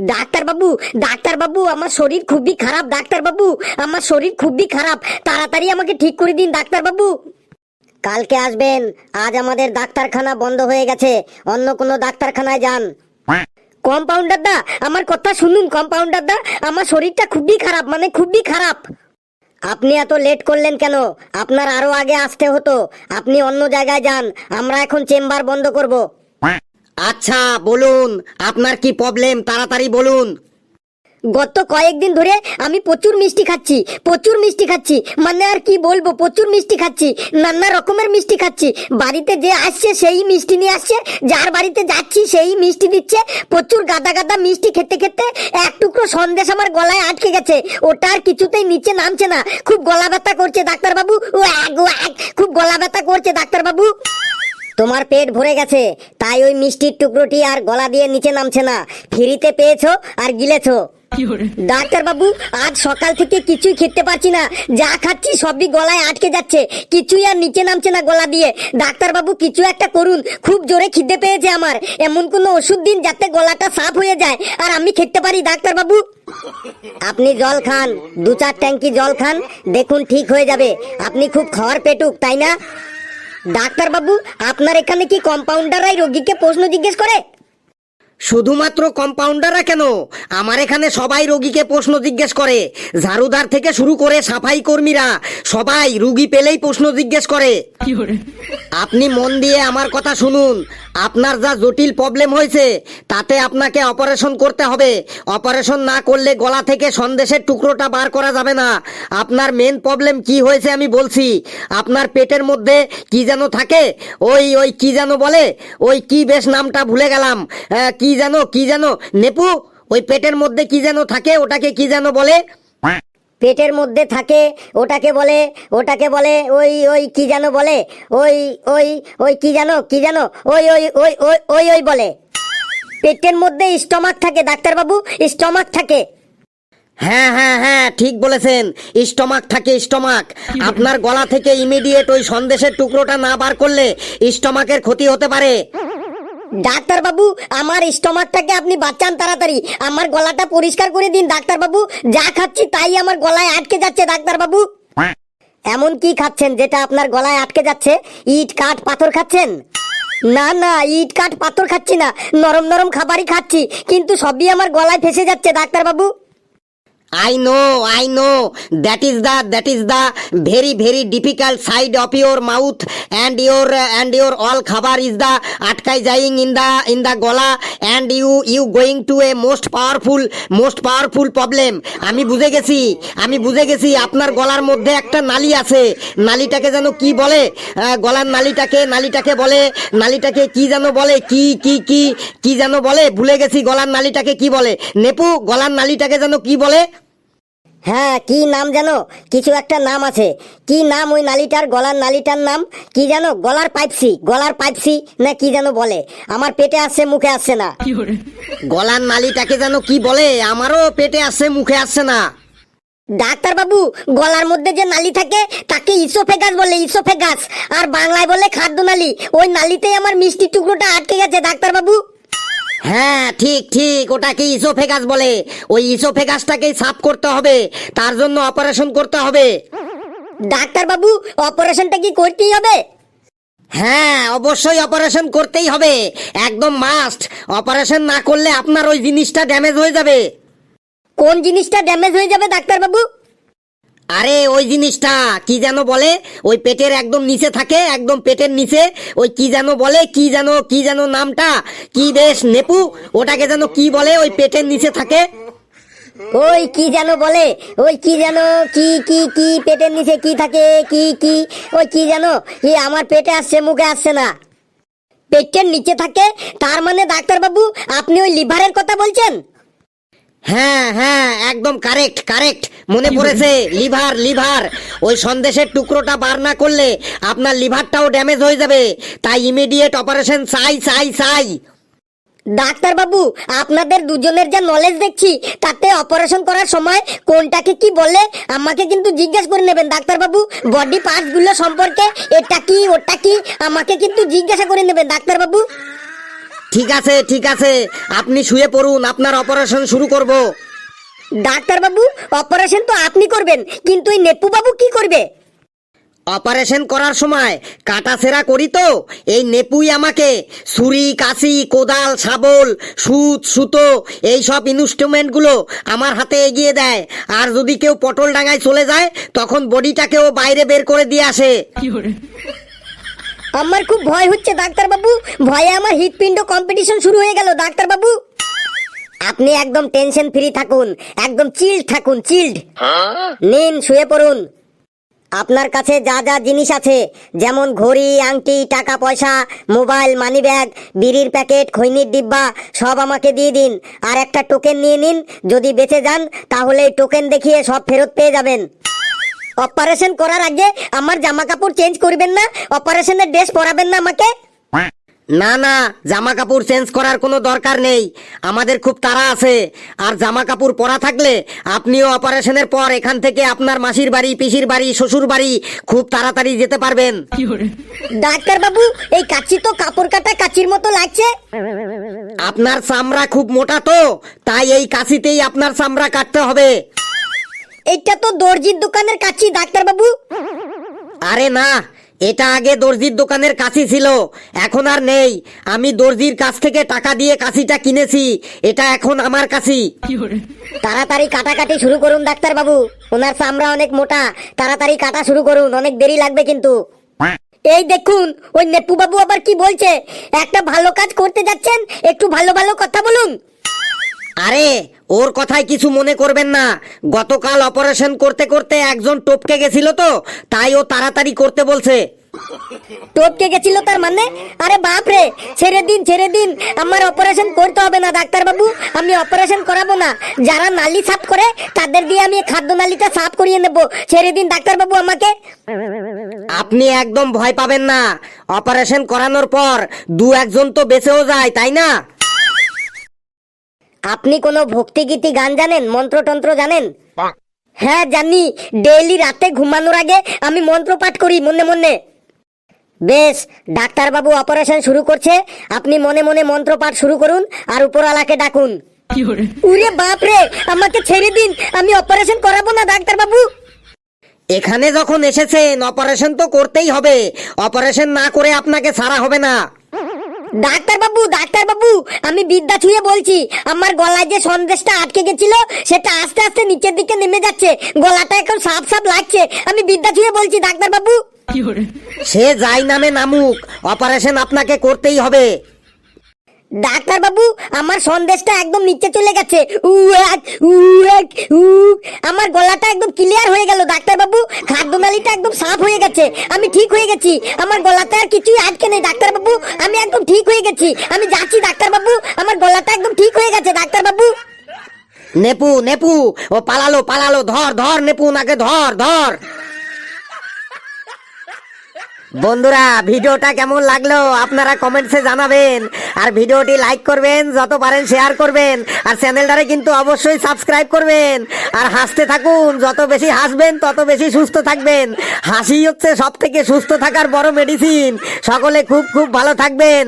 Doctor বাবু doctor বাবু আমার শরীর খুবই খারাপ ডাক্তার বাবু আমার শরীর খুবই খারাপ। তাড়াতাড়ি আমাকে ঠিক করে দিন ডাক্তার বাবু কালকে আসবেন, আজ আমাদের ডাক্তারখানা বন্ধ হয়ে গেছে, অন্য কোনো ডাক্তারখানায় যান। কম্পাউন্ডার দা আমার কথা শুনুন কম্পাউন্ডার দা আমার শরীরটা খুবই খারাপ মানে খুবই খারাপ। আপনি এত লেট করলেন কেন? আপনার আরও আগে আসতে হতো। আপনি অন্য জায়গায় যান, আমরা এখন চেম্বার বন্ধ করব। আচ্ছা বলুন, আপনার কি প্রবলেম তাড়াতাড়ি বলুন। গত কয়েকদিন ধরে আমি প্রচুর মিষ্টি খাচ্ছি, প্রচুর মিষ্টি খাচ্ছি। মানে আর কি বলব, প্রচুর মিষ্টি খাচ্ছি, নানা রকমের মিষ্টি খাচ্ছি। বাড়িতে যে আসছে, সেই মিষ্টি নিয়ে আসছে, যার বাড়িতে যাচ্ছি, সেই মিষ্টি দিচ্ছে। প্রচুর গাদা গাদা মিষ্টি খেতে খেতে এক টুকরো সন্দেশ আমার গলায় আটকে গেছে। ওটা আর কিছুতেই নিচে নামছে না। খুব গলা ব্যথা করছে ডাক্তারবাবু। ও এক এক খুব গলা ব্যথা করছে ডাক্তারবাবু। তোমার পেট ভরে গেছে তাই ওই মিষ্টির টুকরোটি আর গলা দিয়ে নিচে নামছে না। ফ্রিতে পেয়েছ আর গিলেছো। ডাক্তার বাবু আজ সকাল থেকে কিছুই খেতে পারছি না। যা খাচ্ছি সবই গলায় আটকে যাচ্ছে। কিছুই আর নিচে নামছে না গলা দিয়ে। ডাক্তার বাবু কিছু একটা করুন। খুব জোরে খিদে পেয়েছে আমার। এমন কোনো ওষুধ দিন যাতে গলাটা সাফ হয়ে যায়। আর আমি খেতে পারি ডাক্তার বাবু আপনি জল খান। দু চার ট্যাঙ্কি জল খান। দেখুন ঠিক হয়ে যাবে। আপনি খুব খাওয়ার পেটুক তাই না? ডাক্তার বাবু আপনার এখানে কি কম্পাউন্ডাররাই রোগীকে প্রশ্ন জিজ্ঞেস করে? শুধুমাত্র কম্পাউন্ডাররা কেন? আমার এখানে সবাই রোগীকে প্রশ্ন জিজ্ঞেস করে। ঝাড়ুদার থেকে শুরু করে সাফাই কর্মীরা সবাই রুগী পেলেই প্রশ্ন জিজ্ঞেস করে? আপনি মন দিয়ে আমার কথা শুনুন। আপনার যা জটিল প্রবলেম হয়েছে, তাতে আপনাকে অপারেশন করতে হবে। অপারেশন না করলে গলা থেকে সন্দেশের টুকরোটা বার করা যাবে না। আপনার মেন প্রবলেম কি হয়েছে আমি বলছি। আপনার পেটের মধ্যে কি যেন থাকে, ওই ওই কি যেন বলে, ওই কি বেশ নামটা ভুলে গেলাম। কি যেন কি যেন, নেপু, ওই পেটের মধ্যে কি যেন থাকে, ওটাকে কি যেন বলে পেটের মধ্যে থাকে, ওটাকে বলে ওটাকে বলে ওই ওই কি যেন বলে, ওই ওই ওই কি যেন কি যেন, ওই ওই ওই ওই ওই ওই বলে। পেটের মধ্যে স্টমাক থাকে, ডাক্তারবাবু, স্টমাক থাকে। হ্যাঁ হ্যাঁ হ্যাঁ ঠিক বলেছেন, স্টমাক থাকে, স্টমাক। আপনার গলা থেকে ইমিডিয়েট ওই সন্দেশের টুকরোটা না বার করলে স্টমাকের ক্ষতি হতে পারে। ডাক্তারবাবু, আমার স্টমাকটাকে আপনি বাঁচান তাড়াতাড়ি। আমার গলাটা পরিষ্কার করে দিন ডাক্তার বাবু যা খাচ্ছি তাই আমার গলায় আটকে যাচ্ছে ডাক্তার বাবু এমন কি খাচ্ছেন যেটা আপনার গলায় আটকে যাচ্ছে? ইট, কাঠ, পাথর খাচ্ছেন? না না, ইট, কাঠ, পাথর খাচ্ছি না। নরম নরম খাবারই খাচ্ছি, কিন্তু সবই আমার গলায় ফেসে যাচ্ছে, ডাক্তারবাবু। I know I know that is the that is the very very difficult side of your mouth and your and your all খাবার ইজ দ্য আটকাই যাইং ইন দ্য ইন দ্য গলা and you you going to a most powerful most powerful problem আমি বুঝে গেছি আমি বুঝে গেছি আপনার গলার মধ্যে একটা নালি আছে নালিটাকে যেন কি বলে গলার নালিটাকে নালিটাকে বলে নালিটাকে কি যেন বলে কি কি কি কি যেন বলে ভুলে গেছি গলার নালিটাকে কি বলে নেপু গলার নালিটাকে যেন কি বলে হ্যাঁ কি নাম জানো? কিছু একটা নাম আছে। কি নাম ওই নালিটার গলার নালিটার নাম? কি জানো? গলার পাইপসি গলার পাইপসি না কি যেন বলে। আমার পেটে আসছে মুখে আসছে না। গলার নালিটাকে যেন কি বলে আমারও পেটে আসছে মুখে আসছে না। ডাক্তার বাবু গলার মধ্যে যে নালি থাকে তাকে ইসোফেগাস বলে ইসোফেগাস। আর বাংলায় বলে খাদ্য নালি ওই নালিতেই আমার মিষ্টি টুকরোটা আটকে গেছে ডাক্তার বাবু হ্যাঁ ঠিক ঠিক ওটাকে ইসোফেগাস বলে। ওই ইসোফেগাসটাকেই সাফ করতে হবে তার জন্য অপারেশন করতে হবে। ডাক্তার বাবু অপারেশনটা কি করতেই হবে? হ্যাঁ অবশ্যই অপারেশন করতেই হবে। একদম মাস্ট অপারেশন না করলে আপনার ওই জিনিসটা ড্যামেজ হয়ে যাবে। কোন জিনিসটা ড্যামেজ হয়ে যাবে ডাক্তার বাবু আরে, ওই জিনিসটা কি যেন বলে? ওই পেটের একদম নিচে থাকে, একদম পেটের নিচে। ওই কি যেন বলে, কি যেন কি যেন নামটা? কি বেশ নেপু? ওটাকে যেন কি বলে? ওই পেটের নিচে থাকে। ওই কি যেন বলে? ওই কি যেন, কি কি কি, পেটের নিচে কি থাকে, কি কি? ওই কি যেন? কি আমার পেটে আসছে, মুখে আসছে না। পেটের নিচে থাকে, তার মানে ডাক্তার বাবু আপনি ওই লিভারের কথা বলছেন? হ্যাঁ হ্যাঁ একদম কারেক্ট কারেক্ট মনে পড়েছে লিভার লিভার। ওই সন্দেশের টুকরোটা বার না করলে আপনার লিভারটাও ড্যামেজ হয়ে যাবে। তাই ইমিডিয়েট অপারেশন চাই চাই চাই ডাক্তার বাবু আপনাদের দুজনের যা নলেজ দেখছি তাতে অপারেশন করার সময় কোনটাকে কি বলে আমাকে কিন্তু জিজ্ঞেস করে নেবেন। ডাক্তার বাবু বডি পার্টসগুলো সম্পর্কে এটা কি ওটা কি আমাকে কিন্তু জিজ্ঞাসা করে নেবেন। ডাক্তার বাবু ঠিক আছে ঠিক আছে। আপনি শুয়ে পড়ুন আপনার অপারেশন শুরু করব। ডাক্তার বাবু অপারেশন তো আপনি করবেন কিন্তু এই নেপু বাবু কি করবে? অপারেশন করার সময় কাটা সেরা করি তো। এই নেপুই আমাকে ছুরি কাশি কোদাল শাবল সুত সুতো এই সব ইনস্ট্রুমেন্টগুলো আমার হাতে এগিয়ে দেয়। আর যদি কেউ পটল ডাঙায় চলে যায় তখন বডিটাকেও বাইরে বের করে দিয়ে আসে। আমার খুব ভয় হচ্ছে ডাক্তার বাবু ভয়ে আমার হৃৎপিণ্ড কম্পিটিশন শুরু হয়ে গেল ডাক্তার বাবু আপনি একদম টেনশন ফ্রি থাকুন, একদম চিল্ড থাকুন চিল্ড নিন, শুয়ে পড়ুন। আপনার কাছে যা যা জিনিস আছে, যেমন ঘড়ি, আংটি, টাকা পয়সা, মোবাইল মানি ব্যাগ বিড়ির প্যাকেট, খৈনির ডিব্বা, সব আমাকে দিয়ে দিন। আর একটা টোকেন নিয়ে নিন, যদি বেঁচে যান, তাহলে এই টোকেন দেখিয়ে সব ফেরত পেয়ে যাবেন। অপারেশন করার আগে আমার জামা কাপড় চেঞ্জ করবেন না অপারেশনের ড্রেস পরাবেন না আমাকে? না না জামা কাপড় চেঞ্জ করার কোনো দরকার নেই। আমাদের খুব তাড়া আছে। আর জামা কাপড় পরা থাকলে আপনিও অপারেশনের পর এখান থেকে আপনার মাসির বাড়ি পিসির বাড়ি শ্বশুর বাড়ি খুব তাড়াতাড়ি যেতে পারবেন। ডাক্তার বাবু এই কাচি তো কাপড় কাটা কাচির মতো লাগছে। আপনার চামড়া খুব মোটা তো তাই এই কাশিতেই আপনার চামড়া কাটতে হবে। এটা তো দর্জির দোকানের কাচি ডাক্তার বাবু আরে না এটা আগে দর্জির দোকানের কাশি ছিল এখন আর নেই। আমি দর্জির কাছ থেকে টাকা দিয়ে কাশিটা কিনেছি এটা এখন আমার কাশি তাড়াতাড়ি কাটাকাটি শুরু করুন ডাক্তার বাবু ওনার চামড়া অনেক মোটা তাড়াতাড়ি কাটা শুরু করুন অনেক দেরি লাগবে কিন্তু। এই দেখুন ওই নেপু বাবু আবার কি বলছে? একটা ভালো কাজ করতে যাচ্ছেন একটু ভালো ভালো কথা বলুন। আরে ওর কথায় কিছু মনে করবেন না। গতকাল অপারেশন করতে করতে একজন টপকে গেছিল তো তাই ও তাড়াতাড়ি করতে বলছে। টপকে গেছিল তার মানে? আরে বাপ রে ছেড়ে দিন ছেড়ে দিন। আমার অপারেশন করতে হবে না ডাক্তার বাবু আমি অপারেশন করাবো না। যারা নালি সাফ করে তাদের দিয়ে আমি খাদ্য নালিটা সাফ করিয়ে নেব। ছেড়ে দিন ডাক্তার বাবু আমাকে। আপনি একদম ভয় পাবেন না। অপারেশন করানোর পর দু একজন তো বেঁচেও যায় তাই না? আপনি কোনো ভক্তিগীতি গান জানেন? মন্ত্রতন্ত্র জানেন? হ্যাঁ জানি। ডেইলি রাতে ঘুমানোর আগে আমি মন্ত্র পাঠ করি মনে মনে। বেশ ডাক্তারবাবু অপারেশন শুরু করছে। আপনি মনে মনে মন্ত্র পাঠ শুরু করুন আর উপরওয়ালাকে ডাকুন। উরে বাপ রে আমাকে ছেড়ে দিন। আমি অপারেশন করাবো না ডাক্তারবাবু। এখানে যখন এসেছেন অপারেশন তো করতেই হবে। অপারেশন না করে আপনাকে সারা হবে না। ডাক্তারবাবু ডাক্তারবাবু আমি বিদ্যা ছুঁয়ে বলছি। আমার গলায় যে সন্দেশটা আটকে গেছিল সেটা আস্তে আস্তে নিচের দিকে নেমে যাচ্ছে। গলাটা এখন সাপ সাফ লাগছে। আমি বিদ্যা ছুঁয়ে বলছি ডাক্তার বাবু সে যাই নামে নামুক। অপারেশন আপনাকে করতেই হবে। ডাক্তারবাবু, আমার সন্দেশটা একদম নিচে চলে গেছে। আমার গলাটা একদম ক্লিয়ার হয়ে গেল ডাক্তার ডাক্তারবাবু। খাদ্যনালীটা একদম সাফ হয়ে গেছে, আমি ঠিক হয়ে গেছি। আমার গলাতে আর কিছুই আটকে নেই, ডাক্তারবাবু, আমি একদম ঠিক হয়ে গেছি। আমি যাচ্ছি, ডাক্তারবাবু, আমার গলাটা একদম ঠিক হয়ে গেছে, ডাক্তারবাবু। নেপু নেপু, ও পালালো পালালো, ধর ধর, নেপু নাকে ধর ধর। বন্ধুরা, ভিডিওটা কেমন লাগল আপনারা কমেন্টসে জানাবেন। আর ভিডিওটি লাইক করবেন, যত পারেন শেয়ার করবেন। আর চ্যানেলটারে কিন্তু অবশ্যই সাবস্ক্রাইব করবেন। আর হাসতে থাকুন, যত বেশি হাসবেন, তত বেশি সুস্থ থাকবেন। হাসি হচ্ছে সব থেকে সুস্থ থাকার বড় মেডিসিন সকলে খুব খুব ভালো থাকবেন।